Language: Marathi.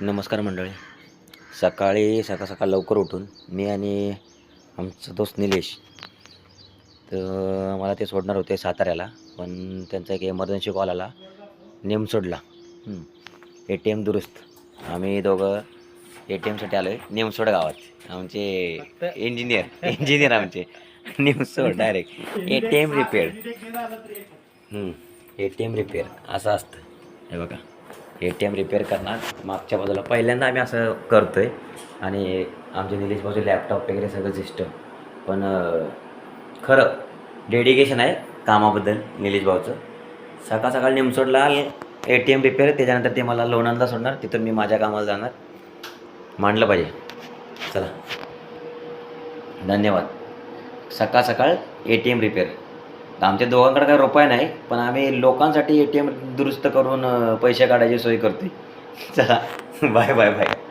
नमस्कार मंडळी. सकाळी सकाळ सकाळ लवकर उठून मी आणि आमचा दोस्त निलेश तर मला ते सोडणार होते साताऱ्याला पण त्यांचा एक एमर्जन्सी कॉल आला नेमसोडला ए टी एम दुरुस्त. आम्ही दोघं ए टी एमसाठी आलो आहे नेमसोड गावात. आमचे इंजिनियर इंजिनियर आमचे. Nimsod direct A T M repair A T M repair असं असतं. हे बघा. ए टी एम रिपेअर करणार. मागच्या बाजूला पहिल्यांदा आम्ही असं करतो आहे आणि आमचे निलेश भाऊचे लॅपटॉप वगैरे सगळं सिस्टम पण खरं डेडिकेशन आहे कामाबद्दल निलेश भाऊचं. सकाळ सकाळ निमसोडला ए टी एम रिपेअर त्याच्यानंतर ते मला लोणंदा सोडणार. तिथून मी माझ्या कामाला जाणार. मांडलं पाहिजे. चला. धन्यवाद. सकाळ सकाळ ए टी एम रिपेअर आमच्या दोघांकडे काही रुपये नाही पण आम्ही लोकांसाठी ए टी एम दुरुस्त करून पैसे काढायची सोय करते चला बाय बाय बाय